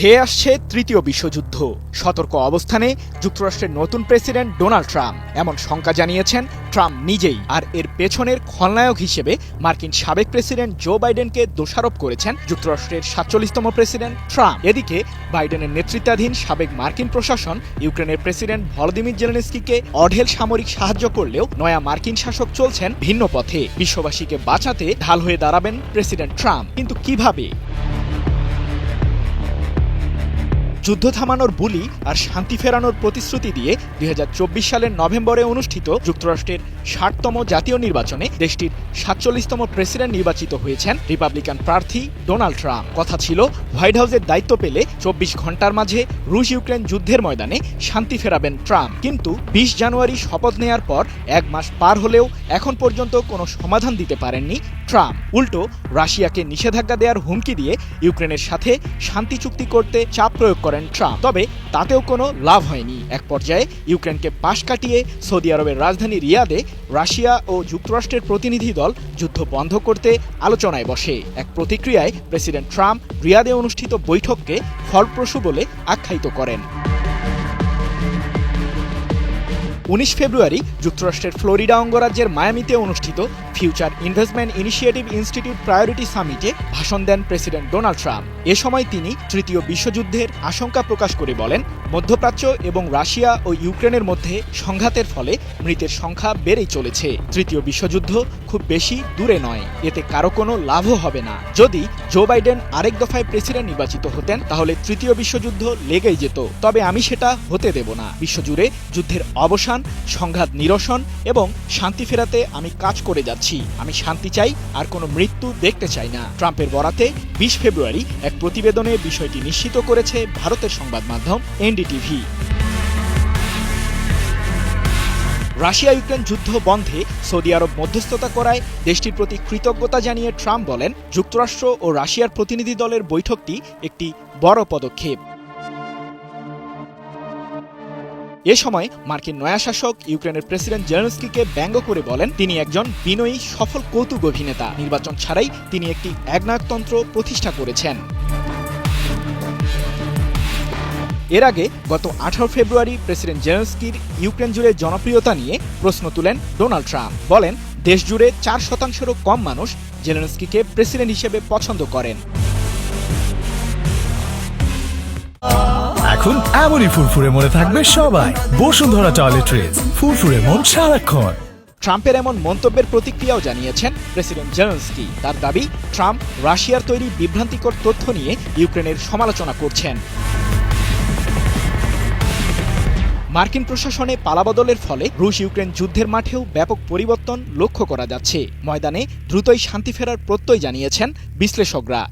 ধেয়ে আসছে তৃতীয় বিশ্বযুদ্ধ। সতর্ক অবস্থানে যুক্তরাষ্ট্রের নতুন প্রেসিডেন্ট ডোনাল্ড ট্রাম্প। এমন শঙ্কা জানিয়েছেন ট্রাম্প নিজেই। আর এর পেছনের খলনায়ক হিসেবে মার্কিন সাবেক প্রেসিডেন্ট জো বাইডেনকে দোষারোপ করেছেন যুক্তরাষ্ট্রের সাতচল্লিশতম প্রেসিডেন্ট ট্রাম্প। এদিকে বাইডেনের নেতৃত্বাধীন সাবেক মার্কিন প্রশাসন ইউক্রেনের প্রেসিডেন্ট ভলোদিমির জেলেনস্কিকে অঢেল সামরিক সাহায্য করলেও নয়া মার্কিন শাসক চলছেন ভিন্ন পথে। বিশ্ববাসীকে বাঁচাতে ঢাল হয়ে দাঁড়াবেন প্রেসিডেন্ট ট্রাম্প। কিন্তু কীভাবে? যুদ্ধ থামানোর বুলি আর শান্তি ফেরানোর প্রতিশ্রুতি দিয়ে দুই হাজার চব্বিশ সালের নভেম্বরে অনুষ্ঠিত যুক্তরাষ্ট্রের ষাটতম জাতীয় নির্বাচনে দেশটির সাতচল্লিশতম প্রেসিডেন্ট নির্বাচিত হয়েছেন রিপাবলিকান প্রার্থী ডোনাল্ড ট্রাম্প। কথা ছিল, হোয়াইট হাউসের দায়িত্ব পেলে চব্বিশ ঘণ্টার মাঝে রুশ ইউক্রেন যুদ্ধের ময়দানে শান্তি ফেরাবেন ট্রাম্প। কিন্তু বিশ জানুয়ারি শপথ নেয়ার পর এক মাস পার হলেও এখন পর্যন্ত কোনো সমাধান দিতে পারেননি ট্রাম্প। উল্টো, রাশিয়াকে নিষেধাজ্ঞা দেওয়ার হুমকি দিয়ে ইউক্রেনের সাথে শান্তি চুক্তি করতে চাপ প্রয়োগ করেন ট্রাম্প। তবে তাতেও কোনো লাভ হয়নি। এক পর্যায়ে ইউক্রেনকে পাশ কাটিয়ে সৌদি আরবের রাজধানী রিয়াদে রাশিয়া ও যুক্তরাষ্ট্রের প্রতিনিধি দল যুদ্ধ বন্ধ করতে আলোচনায় বসে। এক প্রতিক্রিয়ায় প্রেসিডেন্ট ট্রাম্প রিয়াদে অনুষ্ঠিত বৈঠককে ফলপ্রসূ বলে আখ্যায়িত করেন। উনিশ ফেব্রুয়ারি যুক্তরাষ্ট্রের ফ্লোরিডা অঙ্গরাজ্যের মায়ামিতে অনুষ্ঠিত future investment initiative institute priority সামিটে ভাষণ দেন প্রেসিডেন্ট ডোনাল্ড ট্রাম্প। এ সময় তিনি তৃতীয় বিশ্বযুদ্ধের আশঙ্কা প্রকাশ করে বলেন, মধ্যপ্রাচ্য এবং রাশিয়া ও ইউক্রেনের মধ্যে সংঘাতের ফলে মৃতের সংখ্যা বেড়েই চলেছে। তৃতীয় বিশ্বযুদ্ধ খুব বেশি দূরে নয়, এতে কারও কোনো লাভও হবে না। যদি জো বাইডেন আরেক দফায় প্রেসিডেন্ট নির্বাচিত হতেন, তাহলে তৃতীয় বিশ্বযুদ্ধ লেগেই যেত। তবে আমি সেটা হতে দেব না। বিশ্বজুড়ে যুদ্ধের অবসান সংঘাত নিরসন এবং শান্তি ফেরাতে আমি কাজ করে যাচ্ছি। আমি শান্তি চাই, আর কোনো মৃত্যু দেখতে চাই না। ট্রাম্পের বরাতে বিশ ফেব্রুয়ারি এক প্রতিবেদনে বিষয়টি নিশ্চিত করেছে ভারতের সংবাদ মাধ্যম এনডিটিভি। রাশিয়া ইউক্রেন যুদ্ধ বন্ধে সৌদি আরব মধ্যস্থতা করায় দেশটির প্রতি কৃতজ্ঞতা জানিয়ে ট্রাম্প বলেন, যুক্তরাষ্ট্র ও রাশিয়ার প্রতিনিধি দলের বৈঠকটি একটি বড় পদক্ষেপ। এ সময় মার্কিন নয়া শাসক ইউক্রেনের প্রেসিডেন্ট জেলেনস্কিকে ব্যঙ্গ করে বলেন, তিনি একজন বিনয়ী, সফল, কৌতুক অভিনেতা। নির্বাচন ছাড়াই তিনি একটি একনায়কতন্ত্র প্রতিষ্ঠা করেছেন। এর আগে গত আঠারো ফেব্রুয়ারি প্রেসিডেন্ট জেলেনস্কির ইউক্রেন জুড়ে জনপ্রিয়তা নিয়ে প্রশ্ন তুলেন ডোনাল্ড ট্রাম্প। বলেন, দেশ জুড়ে চার শতাংশেরও কম মানুষ জেলেনস্কিকে প্রেসিডেন্ট হিসেবে পছন্দ করেন। এখন এমনই ফুরফুরে মনে থাকবে সবাই। বসুন্ধরা টয়লেট্রিজ ফুরফুরে মন সারাক্ষণ। ট্রাম্পের এমন মন্তব্যের প্রতিক্রিয়াও জানিয়েছেন প্রেসিডেন্ট জেলেনস্কি। তার দাবি, ট্রাম্প রাশিয়ার তৈরি বিভ্রান্তিকর তথ্য নিয়ে ইউক্রেনের সমালোচনা করছেন। মার্কিন প্রশাসনে পালাবদলের ফলে রুশ ইউক্রেন যুদ্ধের মাঠেও ব্যাপক পরিবর্তন লক্ষ্য করা যাচ্ছে। ময়দানে দ্রুতই শান্তি ফেরার প্রত্যয় জানিয়েছেন বিশ্লেষকরা।